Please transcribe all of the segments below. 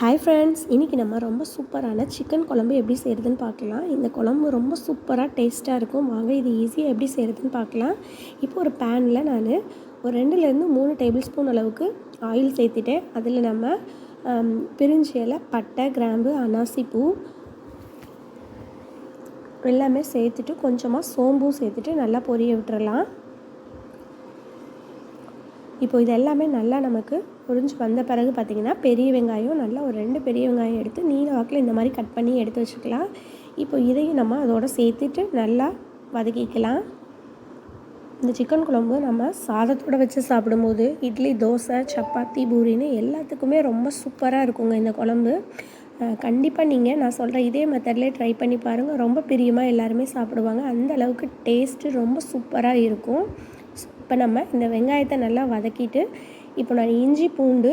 Hi friends இன்றைக்கி நம்ம ரொம்ப சூப்பரான சிக்கன் குழம்பு எப்படி செய்கிறதுன்னு பார்க்கலாம். இந்த குழம்பு ரொம்ப சூப்பராக டேஸ்ட்டாக இருக்கும். வாங்க இது ஈஸியாக எப்படி செய்கிறதுன்னு பார்க்கலாம். இப்போ ஒரு பேனில் நான் ஒரு ரெண்டுலேருந்து மூணு டேபிள் ஸ்பூன் அளவுக்கு ஆயில் சேர்த்துட்டேன். அதில் நம்ம பிரிஞ்சி இலை பட்டை கிராம்பு அனாசி பூ எல்லாமே சேர்த்துட்டு கொஞ்சமாக சோம்பும் சேர்த்துட்டு நல்லா பொரிய விட்டுறலாம். இப்போ இது எல்லாமே நல்லா நமக்கு பொரிஞ்சு வந்த பிறகு பார்த்திங்கன்னா பெரிய வெங்காயம் நல்லா ஒரு ரெண்டு பெரிய வெங்காயம் எடுத்து நீல வாக்கில் இந்த மாதிரி கட் பண்ணி எடுத்து வச்சுக்கலாம். இப்போ இதையும் நம்ம அதோட சேர்த்துட்டு நல்லா வதக்கிக்கலாம். இந்த சிக்கன் குழம்பு நம்ம சாதத்தோடு வச்சு சாப்பிடும்போது இட்லி தோசை சப்பாத்தி பூரின்னு எல்லாத்துக்குமே ரொம்ப சூப்பராக இருக்குங்க இந்த குழம்பு. கண்டிப்பாக நீங்கள் நான் சொல்கிற இதே மெத்தட்லேயே ட்ரை பண்ணி பாருங்கள் ரொம்ப பிரியமாக எல்லாருமே சாப்பிடுவாங்க. அந்த அளவுக்கு டேஸ்ட்டு ரொம்ப சூப்பராக இருக்கும். இப்போ நம்ம இந்த வெங்காயத்தை நல்லா வதக்கிட்டு இப்போ நான் இஞ்சி பூண்டு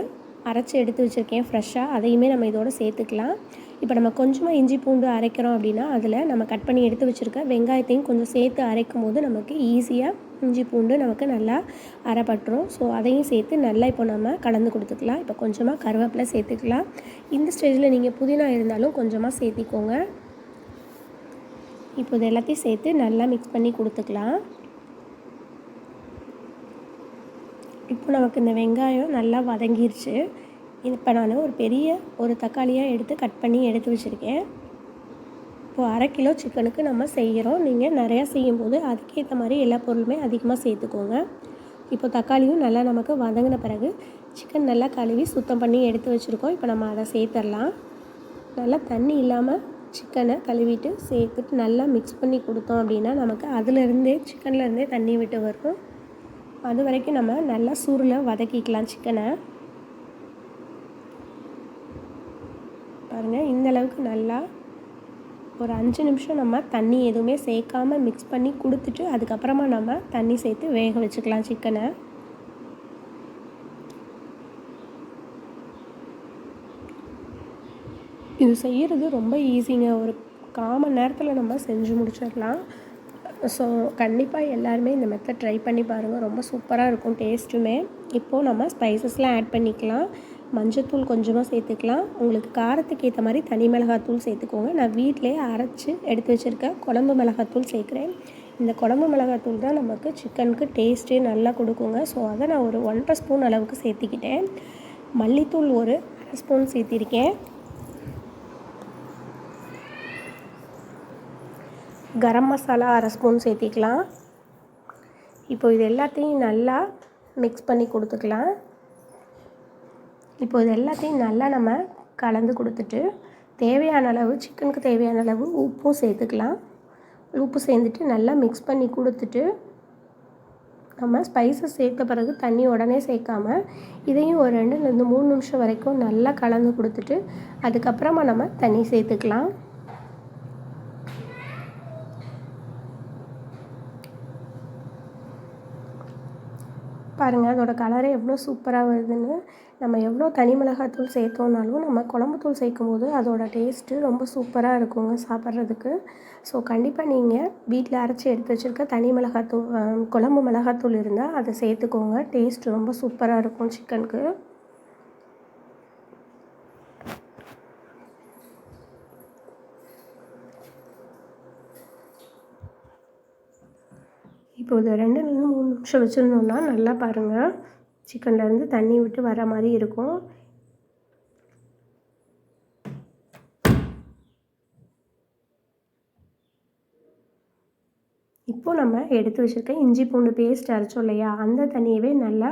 அரைச்சி எடுத்து வச்சுருக்கேன் ஃப்ரெஷ்ஷாக அதையுமே நம்ம இதோட சேர்த்துக்கலாம். இப்போ நம்ம கொஞ்சமாக இஞ்சி பூண்டு அரைக்கிறோம் அப்படின்னா அதில் நம்ம கட் பண்ணி எடுத்து வச்சுருக்க வெங்காயத்தையும் கொஞ்சம் சேர்த்து அரைக்கும் போது நமக்கு ஈஸியாக இஞ்சி பூண்டு நமக்கு நல்லா அரைப்பட்டுரும். ஸோ அதையும் சேர்த்து நல்லா இப்போ நம்ம கலந்து கொடுத்துக்கலாம். இப்போ கொஞ்சமாக கருவேப்பிலை சேர்த்துக்கலாம். இந்த ஸ்டேஜில் நீங்கள் புதினா இருந்தாலும் கொஞ்சமாக சேர்த்திக்கோங்க. இப்போ இது எல்லாத்தையும் சேர்த்து நல்லா மிக்ஸ் பண்ணி கொடுத்துக்கலாம். இப்போ நமக்கு இந்த வெங்காயம் நல்லா வதங்கிருச்சு. இப்போ நான் ஒரு பெரிய ஒரு தக்காளியாக எடுத்து கட் பண்ணி எடுத்து வச்சுருக்கேன். இப்போது அரை கிலோ சிக்கனுக்கு நம்ம செய்கிறோம். நீங்கள் நிறையா செய்யும்போது அதுக்கேற்ற மாதிரி எல்லா பொருளுமே அதிகமாக சேர்த்துக்கோங்க. இப்போ தக்காளியும் நல்லா நமக்கு வதங்கின பிறகு சிக்கன் நல்லா கழுவி சுத்தம் பண்ணி எடுத்து வச்சுருக்கோம். இப்போ நம்ம அதை சேர்த்துடலாம். நல்லா தண்ணி இல்லாமல் சிக்கனை கழுவிட்டு சேர்த்துட்டு நல்லா மிக்ஸ் பண்ணி கொடுத்தோம் அப்படின்னா நமக்கு அதுலேருந்தே சிக்கன்லேருந்தே தண்ணி விட்டு வரும். அது வரைக்கும் நம்ம நல்லா சூரில் வதக்கிக்கலாம் சிக்கனை. பாருங்கள் இந்த அளவுக்கு நல்லா ஒரு அஞ்சு நிமிஷம் நம்ம தண்ணி எதுவுமே சேர்க்காம மிக்ஸ் பண்ணி கொடுத்துட்டு அதுக்கப்புறமா நம்ம தண்ணி சேர்த்து வேக வச்சுக்கலாம் சிக்கனை. இது செய்கிறது ரொம்ப ஈஸிங்க ஒரு காமன் நேரத்தில் நம்ம செஞ்சு முடிச்சிடலாம். ஸோ கண்டிப்பாக எல்லாருமே இந்த மெத்தட் ட்ரை பண்ணி பாருங்கள் ரொம்ப சூப்பராக இருக்கும் டேஸ்ட்டுமே இப்போது நம்ம ஸ்பைசஸ்லாம் ஆட் பண்ணிக்கலாம். மஞ்சத்தூள் கொஞ்சமாக சேர்த்துக்கலாம். உங்களுக்கு காரத்துக்கு ஏற்ற மாதிரி தனி மிளகாத்தூள் சேர்த்துக்கோங்க. நான் வீட்டிலே அரைச்சி எடுத்து வச்சுருக்கேன் குழம்பு மிளகாத்தூள் சேர்க்குறேன். இந்த குழம்பு மிளகாத்தூள் தான் நமக்கு சிக்கனுக்கு டேஸ்ட்டே நல்லா கொடுக்குங்க. ஸோ அதை நான் ஒரு ஒன்றரை ஸ்பூன் அளவுக்கு சேர்த்துக்கிட்டேன். மல்லித்தூள் ஒரு அரை ஸ்பூன் சேர்த்திருக்கேன். கரம் மசாலா அரை ஸ்பூன் சேர்த்திக்கலாம். இப்போ இது எல்லாத்தையும் நல்லா மிக்ஸ் பண்ணி கொடுத்துக்கலாம். இப்போ இது எல்லாத்தையும் நல்லா நம்ம கலந்து கொடுத்துட்டு தேவையான அளவு சிக்கனுக்கு தேவையான அளவு உப்பும் சேர்த்துக்கலாம். உப்பு சேர்ந்துட்டு நல்லா மிக்ஸ் பண்ணி கொடுத்துட்டு நம்ம ஸ்பைசஸ் சேர்த்த பிறகு தண்ணி உடனே சேர்க்காம இதையும் ஒரு ரெண்டுலேருந்து மூணு நிமிஷம் வரைக்கும் நல்லா கலந்து கொடுத்துட்டு அதுக்கப்புறமா நம்ம தண்ணி சேர்த்துக்கலாம். பாருங்கள் அதோட கலரே எவ்வளோ சூப்பராக வருதுன்னு. நம்ம எவ்வளோ தனி மிளகாத்தூள் சேர்த்தோன்னாலும் நம்ம குழம்புத்தூள் சேர்க்கும் போது அதோட டேஸ்ட்டு ரொம்ப சூப்பராக இருக்குங்க சாப்பிட்றதுக்கு. ஸோ கண்டிப்பாக நீங்கள் வீட்டில் அரைச்சி எடுத்து வச்சுருக்க தனி மிளகாத்தூள் குழம்பு மிளகாத்தூள் இருந்தால் அதை சேர்த்துக்கோங்க. டேஸ்ட் ரொம்ப சூப்பராக இருக்கும் சிக்கனுக்கு இப்போ இது ரெண்டுலேருந்து நிமிஷம் வச்சுருந்தோம்னா நல்லா பாருங்கள் சிக்கன்லேருந்து தண்ணி விட்டு வர மாதிரி இருக்கும். இப்போது நம்ம எடுத்து வச்சுருக்க இஞ்சி பூண்டு பேஸ்ட் அரைச்சோம் இல்லையா? அந்த தண்ணியவே நல்லா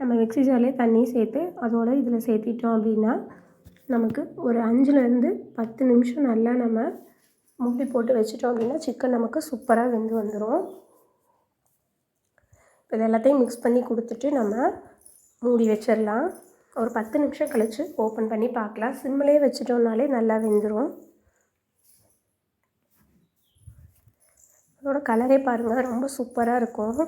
நம்ம மிக்ஸி ஜார்லேயே தண்ணி சேர்த்து அதோட இதில் சேர்த்திட்டோம் அப்படின்னா நமக்கு ஒரு அஞ்சுலேருந்து பத்து நிமிஷம் நல்லா நம்ம மூடி போட்டு வச்சிட்டோம் அப்படின்னா சிக்கன் நமக்கு சூப்பராக வெந்து வந்துடும் இது எல்லாத்தையும் மிக்ஸ் பண்ணி கொடுத்துட்டு நம்ம மூடி வச்சிடலாம். ஒரு பத்து நிமிஷம் கழித்து ஓப்பன் பண்ணி பார்க்கலாம். சிம்மிலே வச்சிட்டோம்னாலே நல்லா வெந்துடும் அதோட கலரே பாருங்கள் ரொம்ப சூப்பராக இருக்கும்.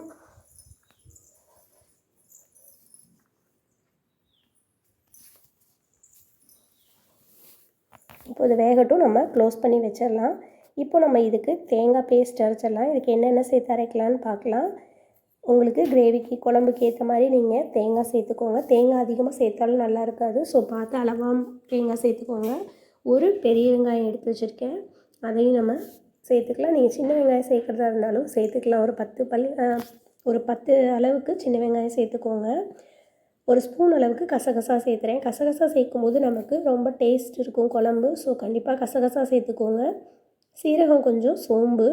இப்போ இது வேகட்டும் நம்ம க்ளோஸ் பண்ணி வச்சிடலாம். இப்போ நம்ம இதுக்கு தேங்காய் பேஸ்ட் அரைச்சிடலாம். இதுக்கு என்னென்ன சேர்த்து அரைக்கலான்னு பார்க்கலாம். உங்களுக்கு கிரேவிக்கு குழம்புக்கு ஏற்ற மாதிரி நீங்கள் தேங்காய் சேர்த்துக்கோங்க. தேங்காய் அதிகமாக சேர்த்தாலும் நல்லா இருக்காது. ஸோ பார்த்து அளவாக தேங்காய் சேர்த்துக்கோங்க. ஒரு பெரிய வெங்காயம் எடுத்து வச்சுருக்கேன். அதையும் நம்ம சேர்த்துக்கலாம். நீங்கள் சின்ன வெங்காயம் சேர்க்குறதா இருந்தாலும் சேர்த்துக்கலாம். ஒரு பத்து பல் ஒரு பத்து அளவுக்கு சின்ன வெங்காயம் சேர்த்துக்கோங்க. ஒரு ஸ்பூன் அளவுக்கு கசகசா சேர்த்துறேன். கசகசா சேர்க்கும்போது நமக்கு ரொம்ப டேஸ்ட் இருக்கும் குழம்பு. ஸோ கண்டிப்பாக கசகசா சேர்த்துக்கோங்க. சீரகம் கொஞ்சம் சோம்பு.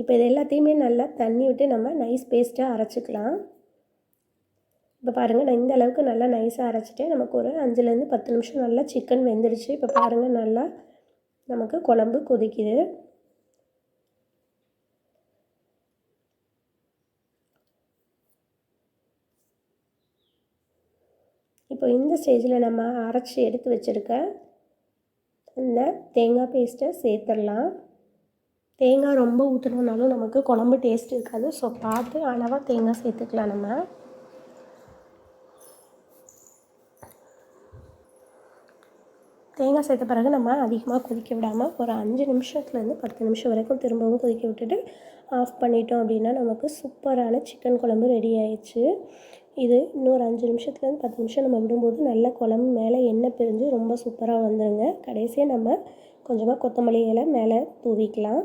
இப்போ இது எல்லாத்தையுமே நல்லா தண்ணி விட்டு நம்ம நைஸ் பேஸ்ட்டாக அரைச்சிக்கலாம். இப்போ பாருங்கள் நான் இந்த அளவுக்கு நல்லா நைஸாக அரைச்சிட்டேன். நமக்கு ஒரு அஞ்சுலேருந்து பத்து நிமிஷம் நல்லா சிக்கன் வெந்துருச்சு. இப்போ பாருங்கள் நல்லா நமக்கு குழம்பு கொதிக்குது. இப்போ இந்த ஸ்டேஜில் நம்ம அரைச்சி எடுத்து வச்சுருக்க இந்த தேங்காய் பேஸ்ட்டை சேர்த்துடலாம். தேங்காய் ரொம்ப ஊற்றுனோம்னாலும் நமக்கு குழம்பு டேஸ்ட் இருக்காது. ஸோ பார்த்து அளவாக தேங்காய் சேர்த்துக்கலாம் நம்ம. தேங்காய் சேர்த்த பிறகு நம்ம அதிகமாக கொதிக்க விடாமல் ஒரு அஞ்சு நிமிஷத்துலேருந்து பத்து நிமிஷம் வரைக்கும் திரும்பவும் கொதிக்க விட்டுட்டு ஆஃப் பண்ணிட்டோம் அப்படின்னா நமக்கு சூப்பரான சிக்கன் குழம்பு ரெடி ஆயிடுச்சு. இது இன்னொரு அஞ்சு நிமிஷத்துலேருந்து பத்து நிமிஷம் நம்ம விடும்போது நல்ல குழம்பு மேலே எண்ணெய் பிரிஞ்சு ரொம்ப சூப்பராக வந்துடுங்க கடைசியாக நம்ம கொஞ்சமாக கொத்தமல்லி இலை மேலே தூவிக்கலாம்.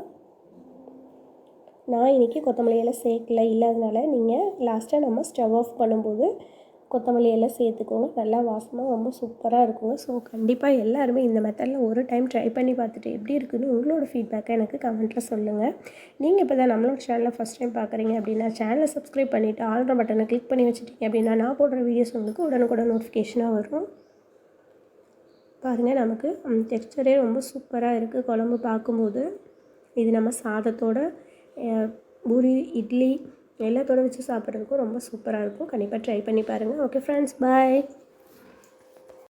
நான் இன்றைக்கி கொத்தமல்லி இலை சேர்க்கல இல்லாதனால நீங்கள் லாஸ்ட்டாக நம்ம ஸ்டவ் ஆஃப் பண்ணும்போது கொத்தமல்லி எல்லாம் சேர்த்துக்கோங்க. நல்லா வாசமாக ரொம்ப சூப்பராக இருக்குங்க. ஸோ கண்டிப்பாக எல்லாருமே இந்த மெத்தடில் ஒரு டைம் ட்ரை பண்ணி பார்த்துட்டு எப்படி இருக்குன்னு உங்களோட ஃபீட்பேக்கை எனக்கு கமெண்ட்டில் சொல்லுங்கள் நீங்கள் இப்போ தான் நம்மளோட சேனலில் ஃபஸ்ட் டைம் பார்க்குறீங்க அப்படின்னா சேனலை சப்ஸ்கிரைப் பண்ணிவிட்டு ஆல்ரெடி பட்டனை கிளிக் பண்ணி வச்சுட்டீங்க அப்படின்னா நான் போடுற வீடியோஸ் உங்களுக்கு உடனுக்குடன் நோட்டிஃபிகேஷனாக வரும். பாருங்கள் நமக்கு டெக்ஸ்டரே ரொம்ப சூப்பராக இருக்குது குழம்பு பார்க்கும்போது இது நம்ம சாதத்தோட பூரி இட்லி எல்லாத்தோட வச்சு சாப்பிட்றதுக்கும் ரொம்ப சூப்பராக இருக்கும். கண்டிப்பாக ட்ரை பண்ணி பாருங்கள் ஓகே ஃப்ரெண்ட்ஸ் பாய்